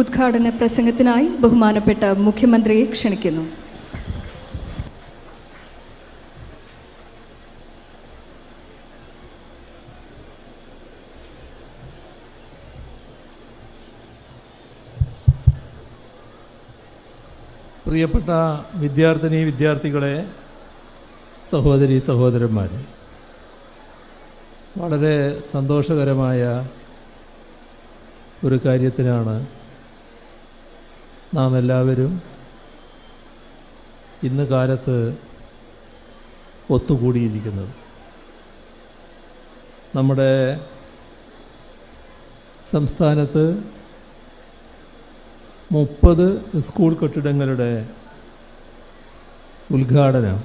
ഉദ്ഘാടന പ്രസംഗത്തിനായി ബഹുമാനപ്പെട്ട മുഖ്യമന്ത്രിയെ ക്ഷണിക്കുന്നു. പ്രിയപ്പെട്ട വിദ്യാർത്ഥിനി വിദ്യാർത്ഥികളെ സഹോദരി സഹോദരന്മാർ വളരെ സന്തോഷകരമായ ഒരു കാര്യത്തിനാണ് നാം എല്ലാവരും ഇന്ന് കാലത്ത് ഒത്തുകൂടിയിരിക്കുന്നത്. നമ്മുടെ സംസ്ഥാനത്ത് മുപ്പത് സ്കൂൾ കെട്ടിടങ്ങളുടെ ഉദ്ഘാടനം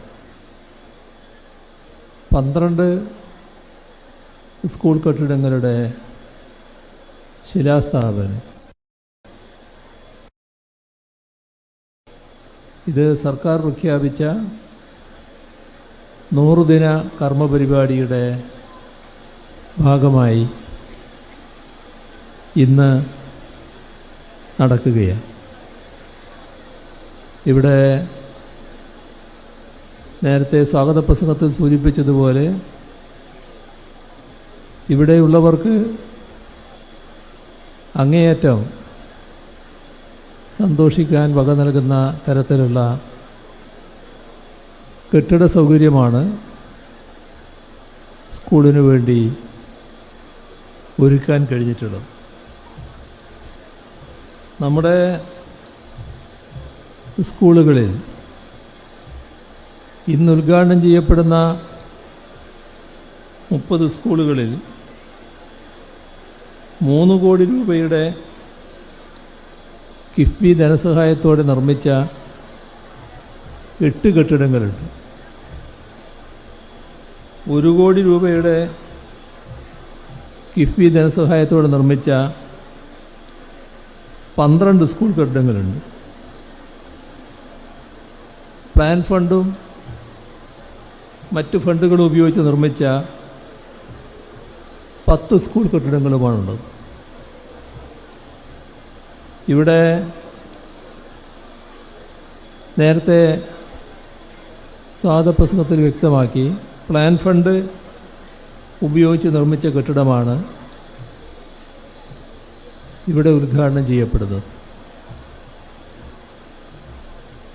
പന്ത്രണ്ട് സ്കൂൾ കെട്ടിടങ്ങളുടെ ശിലാസ്ഥാപനം ഇത് സർക്കാർ പ്രഖ്യാപിച്ച നൂറുദിന കർമ്മ പരിപാടിയുടെ ഭാഗമായി ഇന്ന് നടക്കുകയാണ്. ഇവിടെ നേരത്തെ സ്വാഗത പ്രസംഗത്തിൽ സൂചിപ്പിച്ചതുപോലെ ഇവിടെയുള്ളവർക്ക് അങ്ങേയറ്റം സന്തോഷിക്കാൻ വക നൽകുന്ന തരത്തിലുള്ള കെട്ടിട സൗകര്യമാണ് സ്കൂളിനു വേണ്ടി ഒരുക്കാൻ കഴിഞ്ഞിട്ടുള്ളത്. നമ്മുടെ സ്കൂളുകളിൽ ഇന്ന് ഉദ്ഘാടനം ചെയ്യപ്പെടുന്ന മുപ്പത് സ്കൂളുകളിൽ മൂന്ന് കോടി രൂപയുടെ കിഫ്ബി ധനസഹായത്തോടെ നിർമ്മിച്ച എട്ട് കെട്ടിടങ്ങളുണ്ട്. ഒരു കോടി രൂപയുടെ കിഫ്ബി ധനസഹായത്തോടെ നിർമ്മിച്ച പന്ത്രണ്ട് സ്കൂൾ കെട്ടിടങ്ങളുണ്ട്. പ്ലാൻ ഫണ്ടും മറ്റ് ഫണ്ടുകളും ഉപയോഗിച്ച് നിർമ്മിച്ച പത്ത് സ്കൂൾ കെട്ടിടങ്ങളുമാണുള്ളത്. ഇവിടെ നേരത്തെ സ്വാഗതപ്രസംഗത്തിൽ വ്യക്തമാക്കി പ്ലാൻ ഫണ്ട് ഉപയോഗിച്ച് നിർമ്മിച്ച കെട്ടിടമാണ് ഇവിടെ ഉദ്ഘാടനം ചെയ്യപ്പെടുന്നത്.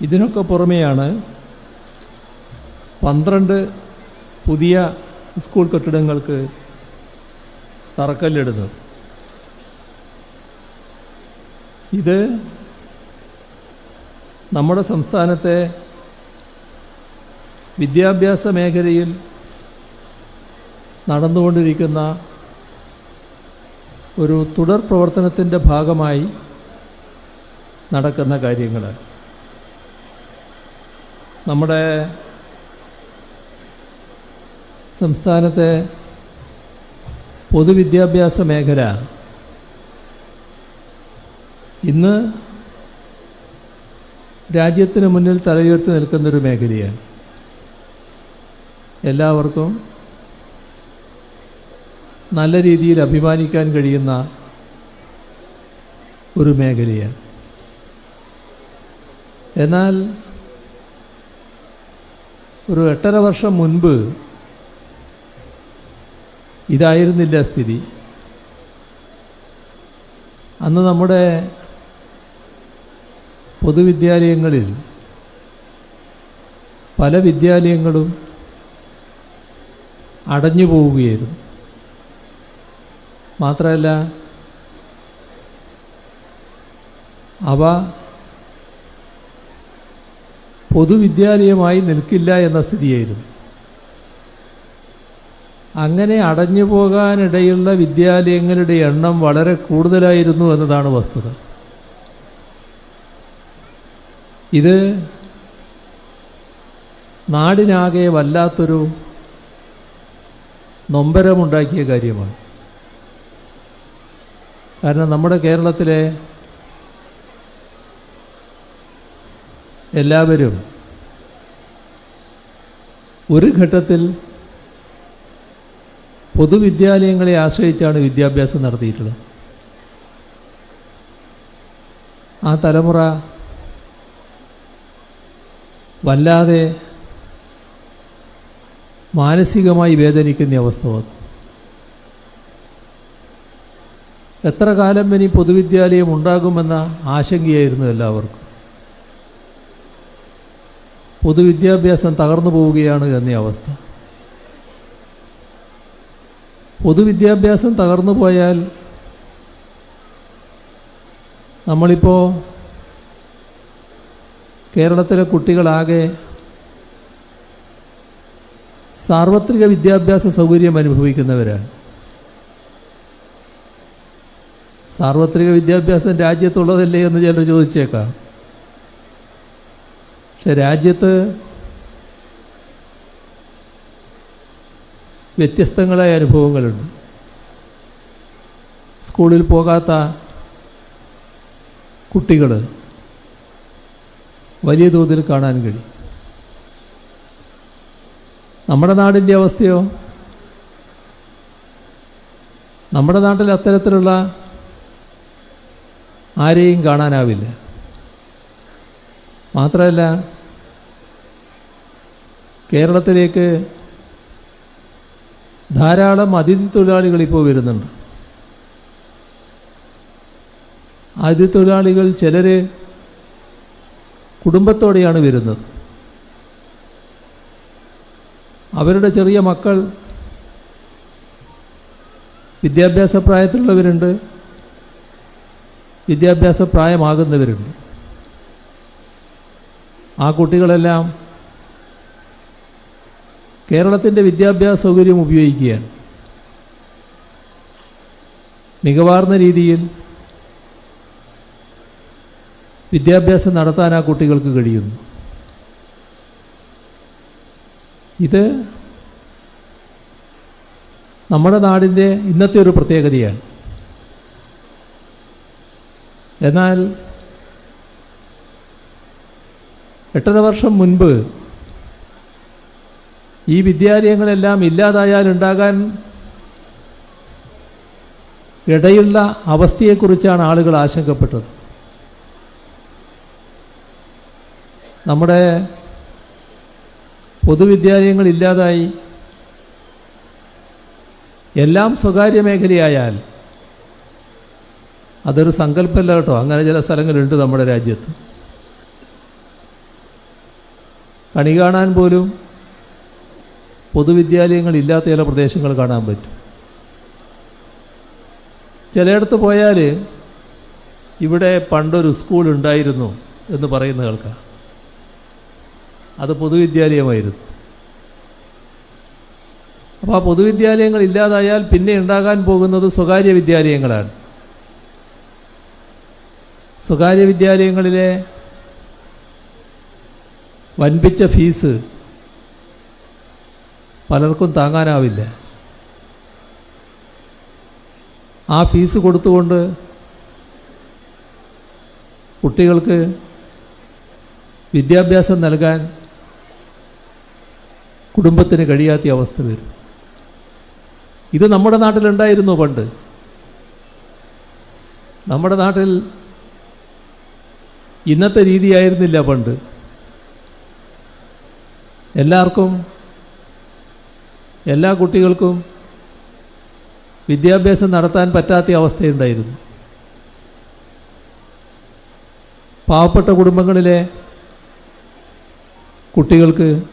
ഇതിനൊക്കെ പുറമെയാണ് പന്ത്രണ്ട് പുതിയ സ്കൂൾ കെട്ടിടങ്ങൾക്ക് തറക്കല്ലിടുന്നത്. ഇത് നമ്മുടെ സംസ്ഥാനത്തെ വിദ്യാഭ്യാസ മേഖലയിൽ നടന്നുകൊണ്ടിരിക്കുന്ന ഒരു തുടർ പ്രവർത്തനത്തിന്റെ ഭാഗമായി നടക്കുന്ന കാര്യങ്ങൾ. നമ്മുടെ സംസ്ഥാനത്തെ പൊതുവിദ്യാഭ്യാസ മേഖല ഇന്ന് രാജ്യത്തിന് മുന്നിൽ തലയുയർത്തി നിൽക്കുന്നൊരു മേഖലയാണ്. എല്ലാവർക്കും നല്ല രീതിയിൽ അഭിമാനിക്കാൻ കഴിയുന്ന ഒരു മേഖലയാണ്. എന്നാൽ ഒരു എട്ടര വർഷം മുൻപ് ഇതായിരുന്നില്ല സ്ഥിതി. അന്ന് നമ്മുടെ പൊതുവിദ്യാലയങ്ങളിൽ പല വിദ്യാലയങ്ങളും അടഞ്ഞു പോവുകയായിരുന്നു. മാത്രമല്ല അവ പൊതുവിദ്യാലയമായി നിൽക്കില്ല എന്ന സ്ഥിതിയായിരുന്നു. അങ്ങനെ അടഞ്ഞു പോകാനിടയുള്ള വിദ്യാലയങ്ങളുടെ എണ്ണം വളരെ കൂടുതലായിരുന്നു എന്നതാണ് വസ്തുത. ഇത് നാടിനാകെ വല്ലാത്തൊരു നൊമ്പരമുണ്ടാക്കിയ കാര്യമാണ്. കാരണം നമ്മുടെ കേരളത്തിലെ എല്ലാവരും ഒരു ഘട്ടത്തിൽ പൊതുവിദ്യാലയങ്ങളെ ആശ്രയിച്ചാണ് വിദ്യാഭ്യാസം നടത്തിയിട്ടുള്ളത്. ആ തലമുറ വല്ലാതെ മാനസികമായി വേദനിക്കുന്ന അവസ്ഥ വന്നു. എത്ര കാലം ഇനി പൊതുവിദ്യാലയം ഉണ്ടാകുമെന്ന ആശങ്കയായിരുന്നു എല്ലാവർക്കും. പൊതുവിദ്യാഭ്യാസം തകർന്നു പോവുകയാണ് എന്നീ അവസ്ഥ. പൊതുവിദ്യാഭ്യാസം തകർന്നു പോയാൽ നമ്മളിപ്പോൾ കേരളത്തിലെ കുട്ടികളാകെ സാർവത്രിക വിദ്യാഭ്യാസ സൗകര്യം അനുഭവിക്കുന്നവരാണ്. സാർവത്രിക വിദ്യാഭ്യാസം രാജ്യത്തുള്ളതല്ലേ എന്ന് ചിലർ ചോദിച്ചേക്കാം. പക്ഷെ രാജ്യത്ത് വ്യത്യസ്തങ്ങളായ അനുഭവങ്ങളുണ്ട്. സ്കൂളിൽ പോകാത്ത കുട്ടികൾ വലിയ തോതിൽ കാണാൻ കഴിയും. നമ്മുടെ നാടിന്റെ അവസ്ഥയോ? നമ്മുടെ നാട്ടിൽ അത്തരത്തിലുള്ള ആരെയും കാണാനാവില്ല. മാത്രമല്ല കേരളത്തിലേക്ക് ധാരാളം അതിഥി തൊഴിലാളികൾ ഇപ്പോൾ വരുന്നുണ്ട്. അതിഥി തൊഴിലാളികൾ ചിലർ കുടുംബത്തോടെയാണ് വരുന്നത്. അവരുടെ ചെറിയ മക്കൾ വിദ്യാഭ്യാസ പ്രായത്തിലുള്ളവരുണ്ട്. വിദ്യാഭ്യാസ പ്രായമാകുന്നവരുണ്ട്. ആ കുട്ടികളെല്ലാം കേരളത്തിന്റെ വിദ്യാഭ്യാസ സൗകര്യം ഉപയോഗിക്കുകയാണ്. മികവാർന്ന രീതിയിൽ വിദ്യാഭ്യാസം നടത്താൻ ആ കുട്ടികൾക്ക് കഴിയുന്നു. ഇത് നമ്മുടെ നാടിന്റെ ഇന്നത്തെ ഒരു പ്രത്യേകതയാണ്. എന്നാൽ എട്ടര വർഷം മുൻപ് ഈ വിദ്യാലയങ്ങളെല്ലാം ഇല്ലാതായാൽ ഉണ്ടാകാൻ ഇടയുള്ള അവസ്ഥയെക്കുറിച്ചാണ് ആളുകൾ ആശങ്കപ്പെട്ടത്. നമ്മുടെ പൊതുവിദ്യാലയങ്ങൾ ഇല്ലാതായി എല്ലാം സ്വകാര്യ മേഖലയായാൽ അതൊരു സങ്കല്പമല്ല കേട്ടോ. അങ്ങനെ ചില സ്ഥലങ്ങളുണ്ട് നമ്മുടെ രാജ്യത്ത്. കണി കാണാൻ പോലും പൊതുവിദ്യാലയങ്ങൾ ഇല്ലാത്ത ചില പ്രദേശങ്ങൾ കാണാൻ പറ്റും. ചിലയിടത്ത് പോയാൽ ഇവിടെ പണ്ടൊരു സ്കൂൾ ഉണ്ടായിരുന്നു എന്ന് പറയുന്ന കേൾക്കാം. അത് പൊതുവിദ്യാലയമായിരുന്നു. അപ്പോൾ ആ പൊതുവിദ്യാലയങ്ങൾ ഇല്ലാതായാൽ പിന്നെ ഉണ്ടാകാൻ പോകുന്നത് സ്വകാര്യ വിദ്യാലയങ്ങളാണ്. സ്വകാര്യ വിദ്യാലയങ്ങളിലെ വൻപിച്ച ഫീസ് പലർക്കും താങ്ങാനാവില്ല. ആ ഫീസ് കൊടുത്തുകൊണ്ട് കുട്ടികൾക്ക് വിദ്യാഭ്യാസം നൽകാൻ കുടുംബത്തിന് കഴിയാത്ത അവസ്ഥ വരും. ഇത് നമ്മുടെ നാട്ടിലുണ്ടായിരുന്നു പണ്ട്. നമ്മുടെ നാട്ടിൽ ഇന്നത്തെ രീതിയായിരുന്നില്ല പണ്ട്. എല്ലാവർക്കും എല്ലാ കുട്ടികൾക്കും വിദ്യാഭ്യാസം നടത്താൻ പറ്റാത്ത അവസ്ഥയുണ്ടായിരുന്നു. പാവപ്പെട്ട കുടുംബങ്ങളിലെ കുട്ടികൾക്ക്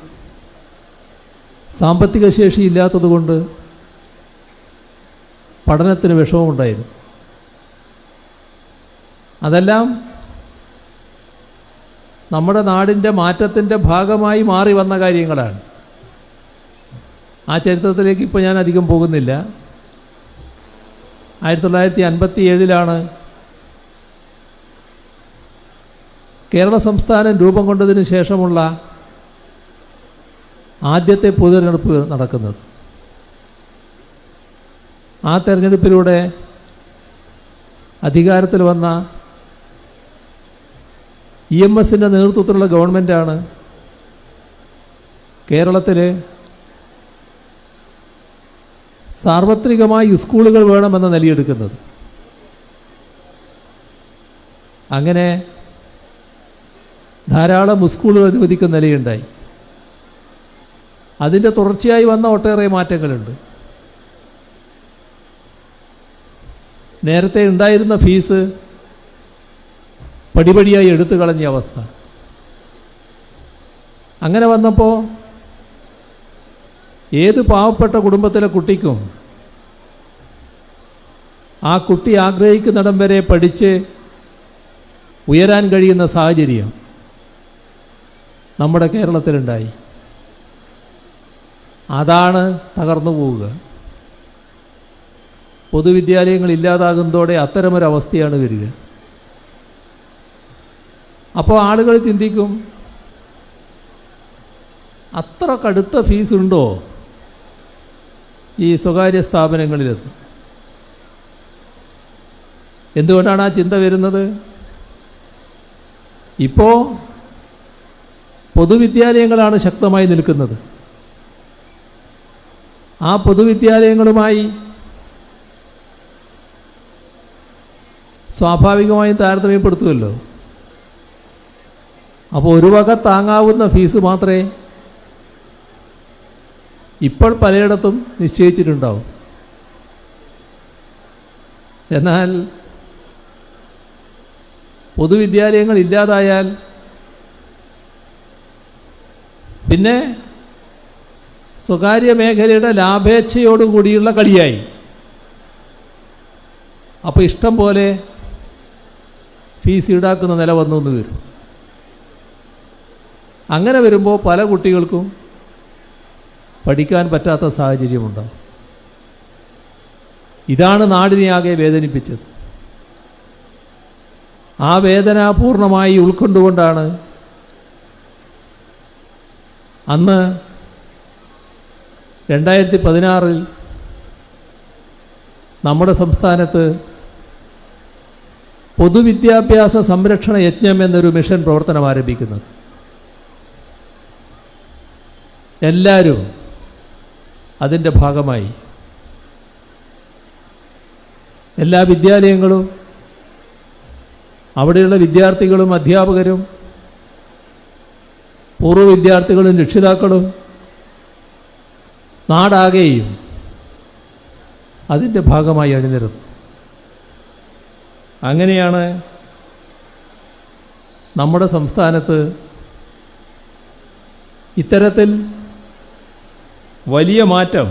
സാമ്പത്തിക ശേഷി ഇല്ലാത്തതുകൊണ്ട് പഠനത്തിന് വിഷമമുണ്ടായിരുന്നു. അതെല്ലാം നമ്മുടെ നാടിന്റെ മാറ്റത്തിന്റെ ഭാഗമായി മാറി വന്ന കാര്യങ്ങളാണ്. ആ ചരിത്രത്തിലേക്ക് ഇപ്പോൾ ഞാൻ അധികം പോകുന്നില്ല. ആയിരത്തി തൊള്ളായിരത്തി അൻപത്തി ഏഴിലാണ് കേരള സംസ്ഥാനം രൂപം കൊണ്ടതിന് ശേഷമുള്ള ആദ്യത്തെ പൊതുതെരഞ്ഞെടുപ്പ് നടക്കുന്നത്. ആ തെരഞ്ഞെടുപ്പിലൂടെ അധികാരത്തിൽ വന്ന ഇ എം എസിന്റെ നേതൃത്വത്തിലുള്ള ഗവൺമെന്റാണ് കേരളത്തിൽ സാർവത്രികമായി സ്കൂളുകൾ വേണമെന്ന നിലയെടുക്കുന്നത്. അങ്ങനെ ധാരാളം സ്കൂളുകൾ അനുവദിക്കുന്ന നിലയുണ്ടായി. അതിന്റെ തുടർച്ചയായി വന്ന ഒട്ടേറെ മാറ്റങ്ങളുണ്ട്. നേരത്തെ ഉണ്ടായിരുന്ന ഫീസ് പടിപടിയായി എടുത്തു കളഞ്ഞ അവസ്ഥ. അങ്ങനെ വന്നപ്പോൾ ഏത് പാവപ്പെട്ട കുടുംബത്തിലെ കുട്ടിക്കും ആ കുട്ടി ആഗ്രഹിക്കുന്നിടം വരെ പഠിച്ച് ഉയരാൻ കഴിയുന്ന സാഹചര്യം നമ്മുടെ കേരളത്തിലുണ്ടായി. അതാണ് തകർന്നു പോവുക. പൊതുവിദ്യാലയങ്ങൾ ഇല്ലാതാകുന്നതോടെ അത്തരമൊരവസ്ഥയാണ് വരിക. അപ്പോൾ ആളുകൾ ചിന്തിക്കും അത്ര കടുത്ത ഫീസ് ഉണ്ടോ ഈ സ്വകാര്യ സ്ഥാപനങ്ങളിലെന്ന്? എന്തുകൊണ്ടാണ് ആ ചിന്ത വരുന്നത്? ഇപ്പോൾ പൊതുവിദ്യാലയങ്ങളാണ് ശക്തമായി നിൽക്കുന്നത്. ആ പൊതുവിദ്യാലയങ്ങളുമായി സ്വാഭാവികമായി താരതമ്യപ്പെടുത്തുമല്ലോ. അപ്പോൾ ഒരു വക താങ്ങാവുന്ന ഫീസ് മാത്രമേ ഇപ്പോൾ പലയിടത്തും നിശ്ചയിച്ചിട്ടുണ്ടാവും. എന്നാൽ പൊതുവിദ്യാലയങ്ങൾ ഇല്ലാതായാൽ പിന്നെ സ്വകാര്യ മേഖലയുടെ ലാഭേച്ഛയോടുകൂടിയുള്ള കളിയായി. അപ്പോൾ ഇഷ്ടം പോലെ ഫീസ് ഈടാക്കുന്ന നില വന്നു എന്ന് വരും. അങ്ങനെ വരുമ്പോൾ പല കുട്ടികൾക്കും പഠിക്കാൻ പറ്റാത്ത സാഹചര്യമുണ്ടാകും ഇതാണ് നാടിനെ ആകെ വേദനിപ്പിച്ചത്. ആ വേദന പൂർണമായി ഉൾക്കൊണ്ടുകൊണ്ടാണ് അന്ന് രണ്ടായിരത്തി പതിനാറിൽ നമ്മുടെ സംസ്ഥാനത്ത് പൊതുവിദ്യാഭ്യാസ സംരക്ഷണ യജ്ഞം എന്നൊരു മിഷൻ പ്രവർത്തനം ആരംഭിക്കുന്നത് എല്ലാവരും അതിന്റെ ഭാഗമായി. എല്ലാ വിദ്യാലയങ്ങളും അവിടെയുള്ള വിദ്യാർത്ഥികളും അധ്യാപകരും പൂർവ വിദ്യാർത്ഥികളും രക്ഷിതാക്കളും നാടാകെയും അതിന്റെ ഭാഗമായി അണിനിരുന്നു അങ്ങനെയാണ് നമ്മുടെ സംസ്ഥാനത്ത് ഇത്തരത്തിൽ വലിയ മാറ്റം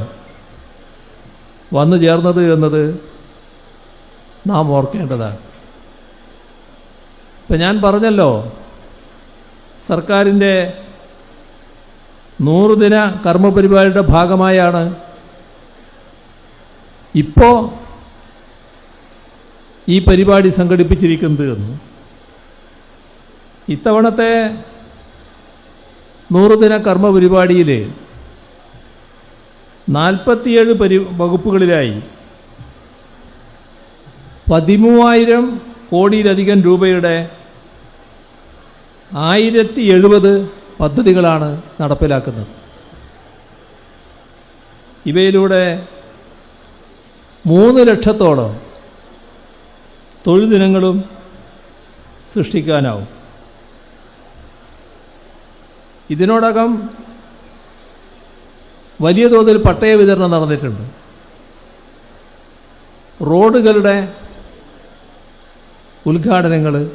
വന്നു ചേർന്നത് എന്നത് നാം ഓർക്കേണ്ടതാണ്. ഇപ്പം ഞാൻ പറഞ്ഞല്ലോ സർക്കാരിന്റെ നൂറുദിന കർമ്മപരിപാടിയുടെ ഭാഗമായാണ്. ഇപ്പോൾ ഈ പരിപാടി സംഘടിപ്പിച്ചിരിക്കുന്നത് എന്ന്. ഇത്തവണത്തെ നൂറുദിന കർമ്മ പരിപാടിയിൽ നാൽപ്പത്തിയേഴ് പരി വകുപ്പുകളിലായി പതിമൂവായിരം കോടിയിലധികം രൂപയുടെ ആയിരത്തി എഴുപത് പദ്ധതികളാണ് നടപ്പിലാക്കുന്നത്. ഇവയിലൂടെ മൂന്ന് ലക്ഷത്തോളം തൊഴിൽ ദിനങ്ങളും സൃഷ്ടിക്കാനാവും. ഇതിനോടകം വലിയ തോതിൽ പട്ടയ വിതരണം നടന്നിട്ടുണ്ട്. റോഡുകളുടെ ഉദ്ഘാടനങ്ങൾ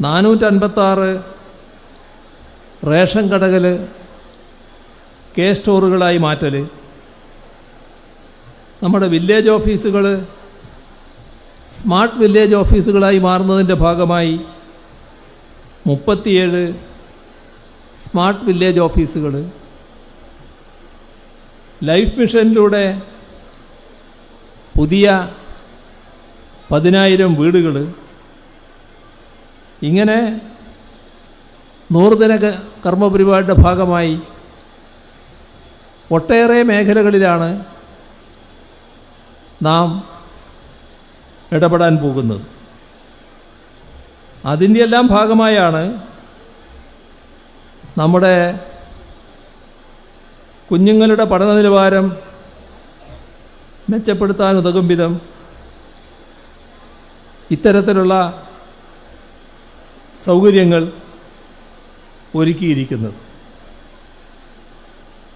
നാനൂറ്റൻപത്താറ് റേഷൻ കടകൾ കെ സ്റ്റോറുകളായി മാറ്റൽ നമ്മുടെ വില്ലേജ് ഓഫീസുകൾ സ്മാർട്ട് വില്ലേജ് ഓഫീസുകളായി മാറുന്നതിന്റെ ഭാഗമായി മുപ്പത്തിയേഴ് സ്മാർട്ട് വില്ലേജ് ഓഫീസുകൾ ലൈഫ് മിഷനിലൂടെ പുതിയ പതിനായിരം വീടുകൾ ഇങ്ങനെ നൂറുദിന കർമ്മ കർമ്മപരിപാടിയുടെ ഭാഗമായി ഒട്ടേറെ മേഖലകളിലാണ് നാം ഇടപെടാൻ പോകുന്നത്. അതിന്റെ എല്ലാം ഭാഗമായാണ് നമ്മുടെ കുഞ്ഞുങ്ങളുടെ പഠന നിലവാരം മെച്ചപ്പെടുത്താൻ ഉതകും വിധം ഇത്തരത്തിലുള്ള സൗകര്യങ്ങൾ ഒരുക്കിയിരിക്കുന്നത്.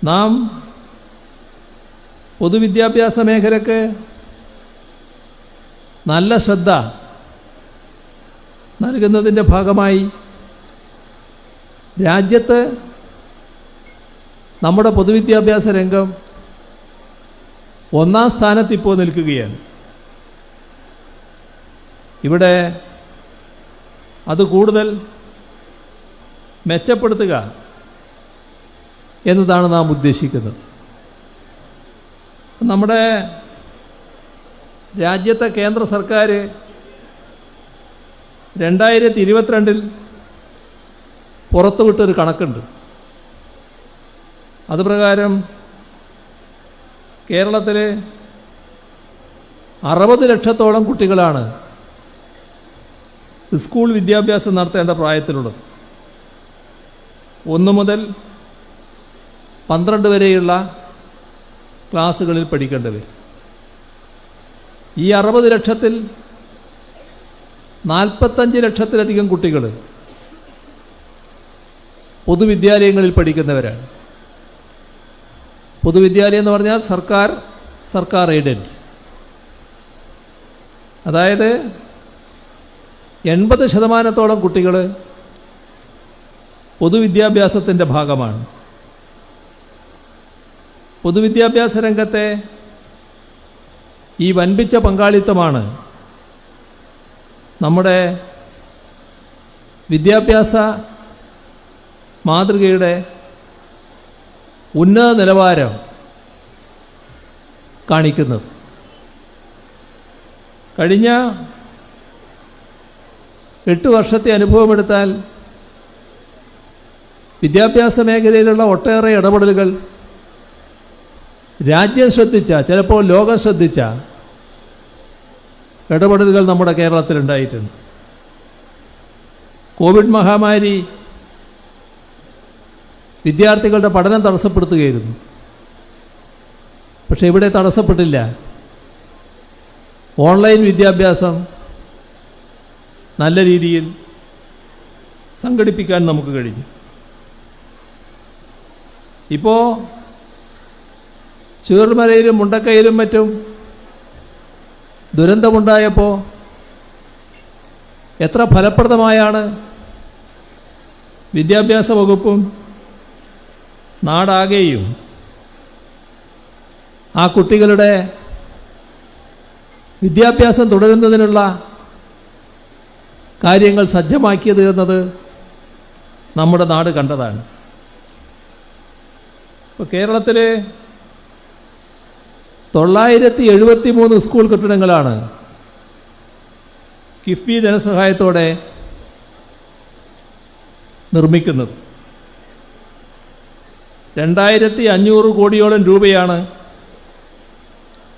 നാം പൊതുവിദ്യാഭ്യാസ മേഖലയ്ക്ക് നല്ല ശ്രദ്ധ നൽകുന്നതിന്റെ ഭാഗമായി രാജ്യത്ത് നമ്മുടെ പൊതുവിദ്യാഭ്യാസ രംഗം ഒന്നാം സ്ഥാനത്ത് ഇപ്പോൾ നിൽക്കുകയാണ്. ഇവിടെ അത് കൂടുതൽ മെച്ചപ്പെടുത്തുക എന്നതാണ് നാം ഉദ്ദേശിക്കുന്നത്. നമ്മുടെ രാജ്യത്തെ കേന്ദ്ര സർക്കാർ രണ്ടായിരത്തി ഇരുപത്തിരണ്ടിൽ പുറത്തുവിട്ടൊരു കണക്കുണ്ട്. അത് പ്രകാരം കേരളത്തിൽ അറുപത് ലക്ഷത്തോളം കുട്ടികളാണ് സ്കൂൾ വിദ്യാഭ്യാസം നടത്തേണ്ട പ്രായത്തിലുള്ളത്. ഒന്ന് മുതൽ പന്ത്രണ്ട് വരെയുള്ള ക്ലാസ്സുകളിൽ പഠിക്കേണ്ടി വരും. ഈ അറുപത് ലക്ഷത്തിൽ നാൽപ്പത്തഞ്ച് ലക്ഷത്തിലധികം കുട്ടികൾ പൊതുവിദ്യാലയങ്ങളിൽ പഠിക്കുന്നവരാണ്. പൊതുവിദ്യാലയം എന്ന് പറഞ്ഞാൽ സർക്കാർ സർക്കാർ എയ്ഡഡ്. അതായത് എൺപത് ശതമാനത്തോളം കുട്ടികൾ പൊതുവിദ്യാഭ്യാസത്തിന്റെ ഭാഗമാണ്. പൊതുവിദ്യാഭ്യാസ രംഗത്തെ ഈ വൻപിച്ച പങ്കാളിത്തമാണ് നമ്മുടെ വിദ്യാഭ്യാസ മാതൃകയുടെ ഉന്നത നിലവാരം കാണിക്കുന്നത്. കഴിഞ്ഞ എട്ട് വർഷത്തെ അനുഭവമെടുത്താൽ വിദ്യാഭ്യാസ മേഖലയിലുള്ള ഒട്ടേറെ ഇടപെടലുകൾ രാജ്യം ശ്രദ്ധിച്ച ചിലപ്പോൾ ലോകം ശ്രദ്ധിച്ച ഇടപെടലുകൾ നമ്മുടെ കേരളത്തിലുണ്ടായിട്ടുണ്ട്. കോവിഡ് മഹാമാരി വിദ്യാർത്ഥികളുടെ പഠനം തടസ്സപ്പെടുത്തുകയായിരുന്നു. പക്ഷെ ഇവിടെ തടസ്സപ്പെട്ടില്ല. ഓൺലൈൻ വിദ്യാഭ്യാസം നല്ല രീതിയിൽ സംഘടിപ്പിക്കാൻ നമുക്ക് കഴിഞ്ഞു. ഇപ്പോൾ ചൂർമലയിലും മുണ്ടക്കയിലും മറ്റും ദുരന്തമുണ്ടായപ്പോൾ എത്ര ഫലപ്രദമായാണ് വിദ്യാഭ്യാസ വകുപ്പും നാടാകെയും ആ കുട്ടികളുടെ വിദ്യാഭ്യാസം തുടരുന്നതിനുള്ള കാര്യങ്ങൾ സജ്ജമാക്കിയത് എന്നത് നമ്മുടെ നാട് കണ്ടതാണ്. ഇപ്പോൾ കേരളത്തിൽ തൊള്ളായിരത്തി എഴുപത്തി മൂന്ന് സ്കൂൾ കെട്ടിടങ്ങളാണ്. കിഫ്ബി ധനസഹായത്തോടെ നിർമ്മിക്കുന്നത്. രണ്ടായിരത്തി അഞ്ഞൂറ് കോടിയോളം രൂപയാണ്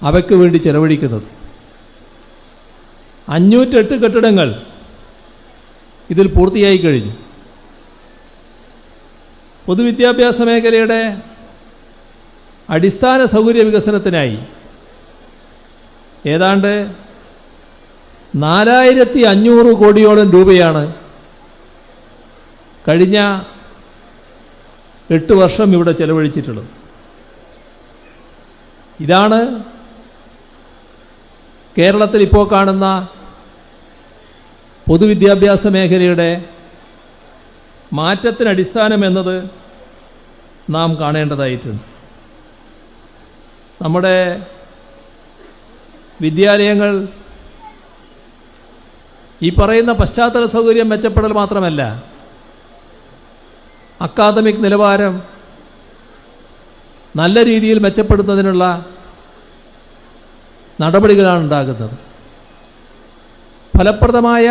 അവയ്ക്ക് വേണ്ടി ചെലവഴിക്കുന്നത്. അഞ്ഞൂറ്റെട്ട് കെട്ടിടങ്ങൾ ഇതിൽ പൂർത്തിയായി കഴിഞ്ഞു. പൊതുവിദ്യാഭ്യാസ മേഖലയുടെ അടിസ്ഥാന സൗകര്യ വികസനത്തിനായി. ഏതാണ്ട് നാലായിരത്തി അഞ്ഞൂറ് കോടിയോളം രൂപയാണ് കഴിഞ്ഞ എട്ട് വർഷം ഇവിടെ ചെലവഴിച്ചിട്ടുള്ളത്. ഇതാണ് കേരളത്തിൽ ഇപ്പോൾ കാണുന്ന പൊതുവിദ്യാഭ്യാസ മേഖലയുടെ മാറ്റത്തിന് അടിസ്ഥാനം എന്നത് നാം കാണേണ്ടതായിട്ടുണ്ട്. നമ്മുടെ വിദ്യാലയങ്ങൾ ഈ പറയുന്ന പശ്ചാത്തല സൗകര്യം മെച്ചപ്പെടൽ മാത്രമല്ല അക്കാദമിക് നിലവാരം നല്ല രീതിയിൽ മെച്ചപ്പെടുത്തുന്നതിനുള്ള നടപടികളാണ് ഉണ്ടാകുന്നത്. ഫലപ്രദമായ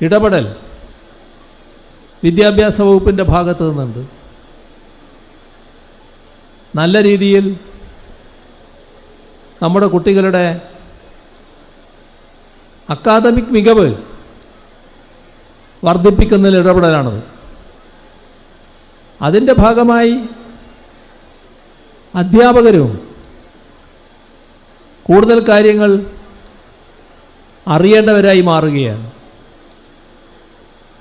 ഇടപെടൽ വിദ്യാഭ്യാസ വകുപ്പിന്റെ ഭാഗത്തു നിന്നുണ്ട്. നല്ല രീതിയിൽ നമ്മുടെ കുട്ടികളുടെ അക്കാദമിക് മികവ് വർദ്ധിപ്പിക്കുന്നതിൽ ഇടപെടലാണത്. അതിന്റെ ഭാഗമായി അധ്യാപകരും കൂടുതൽ കാര്യങ്ങൾ അറിയേണ്ടവരായി മാറുകയാണ്.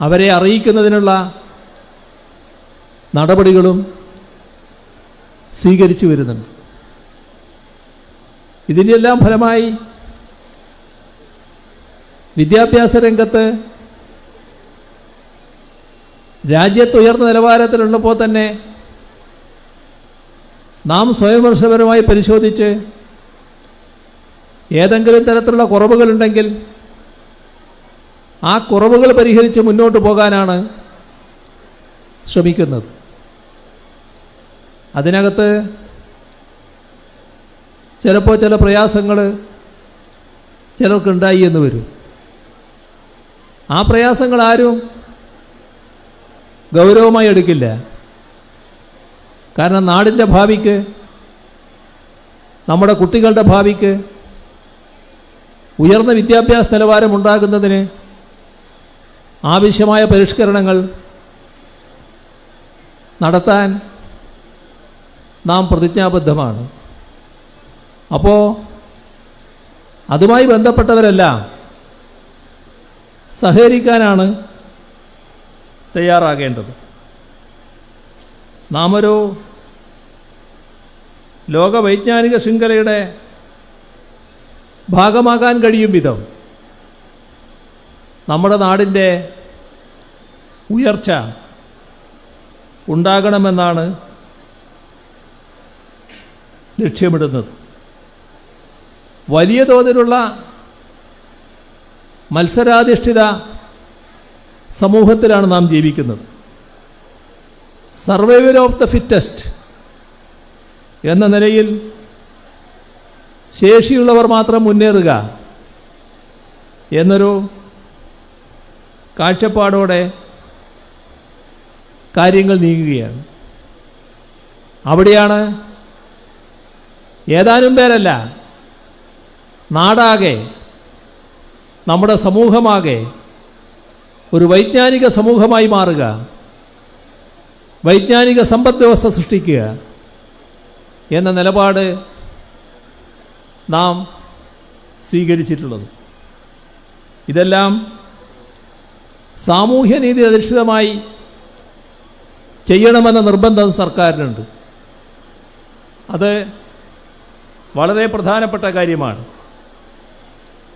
അവരെ അറിയിക്കുന്നതിനുള്ള നടപടികളും സ്വീകരിച്ചു വരുന്നുണ്ട്. ഇതിന്റെ എല്ലാം ഫലമായി വിദ്യാഭ്യാസ രംഗത്ത് രാജ്യത്ത് ഉയർന്ന നിലവാരത്തിലുള്ളപ്പോൾ തന്നെ നാം സ്വയംവർഷപരമായി പരിശോധിച്ച് ഏതെങ്കിലും തരത്തിലുള്ള കുറവുകളുണ്ടെങ്കിൽ ആ കുറവുകൾ പരിഹരിച്ച് മുന്നോട്ട് പോകാനാണ് ശ്രമിക്കുന്നത്. അതിനകത്ത് ചിലപ്പോൾ ചില പ്രയാസങ്ങൾ ചിലർക്കുണ്ടായി എന്ന് വരും. ആ പ്രയാസങ്ങൾ ആരും ഗൗരവമായി എടുക്കില്ല. കാരണം നാടിന്റെ ഭാവിക്ക് നമ്മുടെ കുട്ടികളുടെ ഭാവിക്ക് ഉയർന്ന വിദ്യാഭ്യാസ നിലവാരം ഉണ്ടാകുന്നതിന് ആവശ്യമായ പരിഷ്കരണങ്ങൾ നടത്താൻ നാം പ്രതിജ്ഞാബദ്ധമാണ്. അപ്പോൾ അതുമായി ബന്ധപ്പെട്ടവരെല്ലാം സഹകരിക്കാനാണ് തയ്യാറാകേണ്ടത്. നാം ഒരു ലോക വൈജ്ഞാനിക ശൃംഖലയുടെ ഭാഗമാകാൻ കഴിയും വിധം നമ്മുടെ നാടിന്റെ ഉയർച്ച ഉണ്ടാകണമെന്നാണ് ലക്ഷ്യമിടുന്നത്. വലിയ തോതിലുള്ള മത്സരാധിഷ്ഠിത സമൂഹത്തിലാണ് നാം ജീവിക്കുന്നത്. സർവൈവൽ ഓഫ് ദ ഫിറ്റസ്റ്റ് എന്ന നിലയിൽ ശേഷിയുള്ളവർ മാത്രം മുന്നേറുക എന്നൊരു കാഴ്ചപ്പാടോടെ കാര്യങ്ങൾ നീങ്ങുകയാണ്. അവിടെയാണ് ഏതാനും പേരല്ല. നാടാകെ നമ്മുടെ സമൂഹമാകെ ഒരു വൈജ്ഞാനിക സമൂഹമായി മാറുക. വൈജ്ഞാനിക സമ്പദ് വ്യവസ്ഥ സൃഷ്ടിക്കുക എന്ന നിലപാട് നാം സ്വീകരിച്ചിട്ടുള്ളത്. ഇതെല്ലാം സാമൂഹ്യനീതി അധിഷ്ഠിതമായി ചെയ്യണമെന്ന നിർബന്ധം സർക്കാരിനുണ്ട്. അത് വളരെ പ്രധാനപ്പെട്ട കാര്യമാണ്.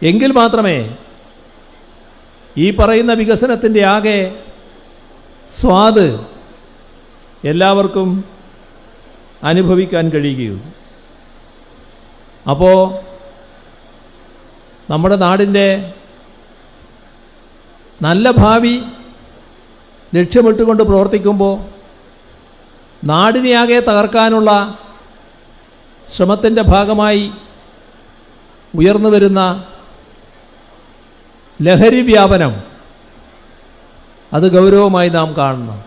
എങ്കിൽ മാത്രമേ ഈ പറയുന്ന വികസനത്തിന്റെ ആകെ സ്വാദ് എല്ലാവർക്കും അനുഭവിക്കാൻ കഴിയുകയുള്ളൂ. അപ്പോൾ നമ്മുടെ നാടിന്റെ നല്ല ഭാവി ലക്ഷ്യമിട്ടുകൊണ്ട് പ്രവർത്തിക്കുമ്പോൾ നാടിനെയാകെ തകർക്കാനുള്ള ശ്രമത്തിന്റെ ഭാഗമായി ഉയർന്നു വരുന്ന ലഹരി വ്യാപനം അത് ഗൗരവമായി നാം കാണണം.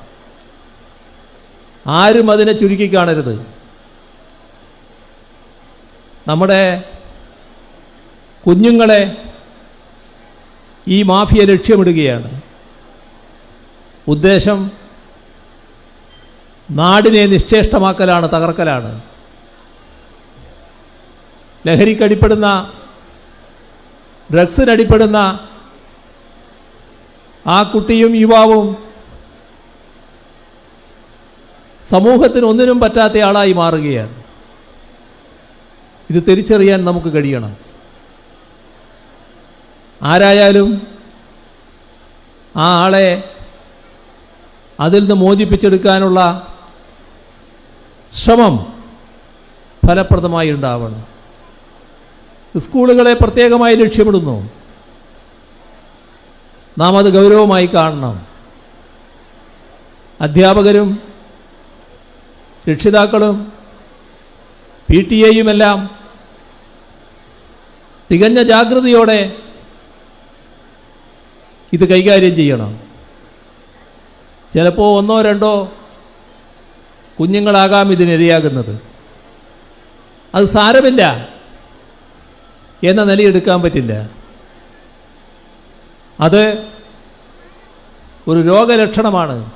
ആരും അതിനെ ചുരുക്കി കാണരുത്. നമ്മുടെ കുഞ്ഞുങ്ങളെ ഈ മാഫിയ ലക്ഷ്യമിടുകയാണ്. ഉദ്ദേശം നാടിനെ നിശ്ചേഷ്ടമാക്കലാണ് തകർക്കലാണ്. ലഹരിക്കടിപ്പെടുന്ന ഡ്രഗ്സിനടിപ്പെടുന്ന ആ കുട്ടിയും യുവാവും സമൂഹത്തിന് ഒന്നിനും പറ്റാത്ത ആളായി മാറുകയാണ്. ഇത് തിരിച്ചറിയാൻ നമുക്ക് കഴിയണം. ആരായാലും ആ ആളെ അതിൽ നിന്ന് മോചിപ്പിച്ചെടുക്കാനുള്ള ശ്രമം ഫലപ്രദമായി ഉണ്ടാവണം. സ്കൂളുകളെ പ്രത്യേകമായി ലക്ഷ്യമിടുന്നു. നാം അത് ഗൗരവമായി കാണണം. അധ്യാപകരും രക്ഷിതാക്കളും പി ടി എയുമെല്ലാം തികഞ്ഞ ജാഗ്രതയോടെ ഇത് കൈകാര്യം ചെയ്യണം. ചിലപ്പോൾ ഒന്നോ രണ്ടോ കുഞ്ഞുങ്ങളാകാം ഇതിനിരയാകുന്നത്. അത് സാരമില്ല. എന്ന നിലയെടുക്കാൻ പറ്റില്ല. അത് ഒരു രോഗലക്ഷണമാണ്.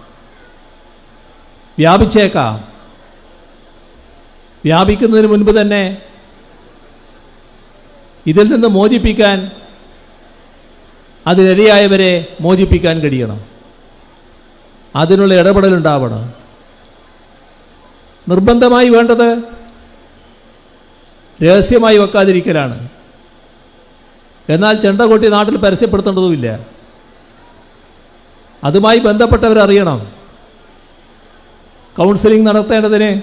വ്യാപിച്ചേക്കാം. വ്യാപിക്കുന്നതിന് മുൻപ് തന്നെ ഇതിൽ നിന്ന് മോചിപ്പിക്കാൻ അതിനിരയായവരെ മോചിപ്പിക്കാൻ കഴിയണം. അതിനുള്ള ഇടപെടലുണ്ടാവണം. നിർബന്ധമായി വേണ്ടത് രഹസ്യമായി വെക്കാതിരിക്കലാണ്. എന്നാൽ ചെണ്ട കൊട്ടി നാട്ടിൽ പരസ്യപ്പെടുത്തേണ്ടതുമില്ല. അതുമായി ബന്ധപ്പെട്ടവരറിയണം. കൗൺസിലിംഗ് നടത്തേണ്ടതിന്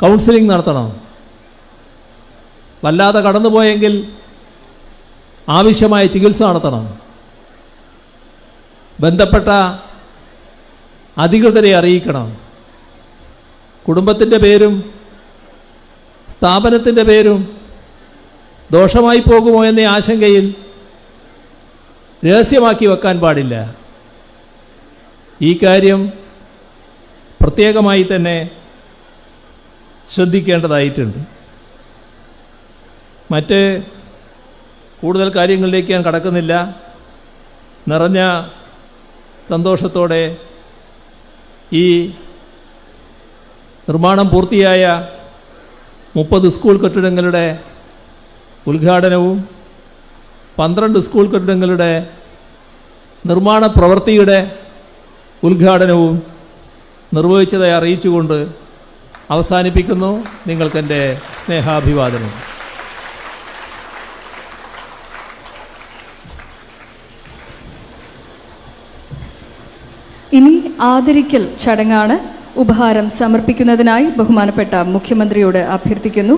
കൗൺസിലിംഗ് നടത്തണം. വല്ലാതെ കടന്നുപോയെങ്കിൽ ആവശ്യമായ ചികിത്സ നടത്തണം. ബന്ധപ്പെട്ട അധികൃതരെ അറിയിക്കണം. കുടുംബത്തിന്റെ പേരും സ്ഥാപനത്തിന്റെ പേരും ദോഷമായി പോകുമോ എന്ന ആശങ്കയിൽ രഹസ്യമാക്കി വെക്കാൻ പാടില്ല. ഈ കാര്യം പ്രത്യേകമായി തന്നെ ശ്രദ്ധിക്കേണ്ടതായിട്ടുണ്ട്. മറ്റ് കൂടുതൽ കാര്യങ്ങളിലേക്ക് ഞാൻ കടക്കുന്നില്ല. നിറഞ്ഞ സന്തോഷത്തോടെ ഈ നിർമ്മാണം പൂർത്തിയായ മുപ്പത് സ്കൂൾ കെട്ടിടങ്ങളുടെ ഉദ്ഘാടനവും പന്ത്രണ്ട് സ്കൂൾ കെട്ടിടങ്ങളുടെ നിർമ്മാണ പ്രവൃത്തിയുടെ ഉദ്ഘാടനവും നിർവഹിച്ചതായി അറിയിച്ചുകൊണ്ട് അവസാനിപ്പിക്കുന്നു. നിങ്ങൾക്കെന്റെ സ്നേഹാഭിവാദനം. ഇനി ആദരിക്കൽ ചടങ്ങാണ് ഉപഹാരം സമർപ്പിക്കുന്നതിനായി ബഹുമാനപ്പെട്ട മുഖ്യമന്ത്രിയോട് അഭ്യർത്ഥിക്കുന്നു.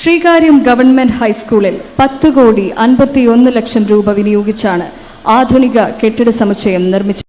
ശ്രീകാര്യം ഗവൺമെന്റ് ഹൈസ്കൂളിൽ പത്ത് കോടി അൻപത്തിയൊന്ന് ലക്ഷം രൂപ വിനിയോഗിച്ചാണ് ആധുനിക കെട്ടിട സമുച്ചയം നിർമ്മിച്ചത്.